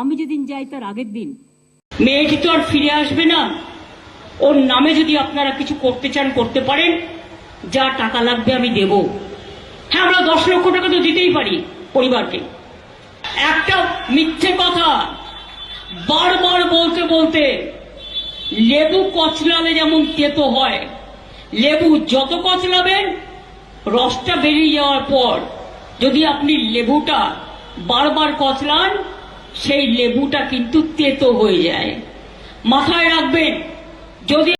আমি যেদিন যাই তার আগের দিন। মেয়েটি তো আর ফিরে আসবে না। ওর নামে যদি আপনারা কিছু করতে চান, করতে পারেন। যা টাকা লাগবে আমি দেব। হ্যাঁ আমরা দশ লক্ষ টাকা তো দিতেই পারি পরিবারকে। একটা মিথ্যে কথা বারবার বলতে বলতে লেবু কচলালে যেমন তেতো হয়, লেবু যত কচলাবেন, রসটা বেরিয়ে যাওয়ার পর যদি আপনি লেবুটা বারবার কচলান সেই লেবুটা কিন্তু তেতো হয়ে যায়। মাথায় রাখবেন যদি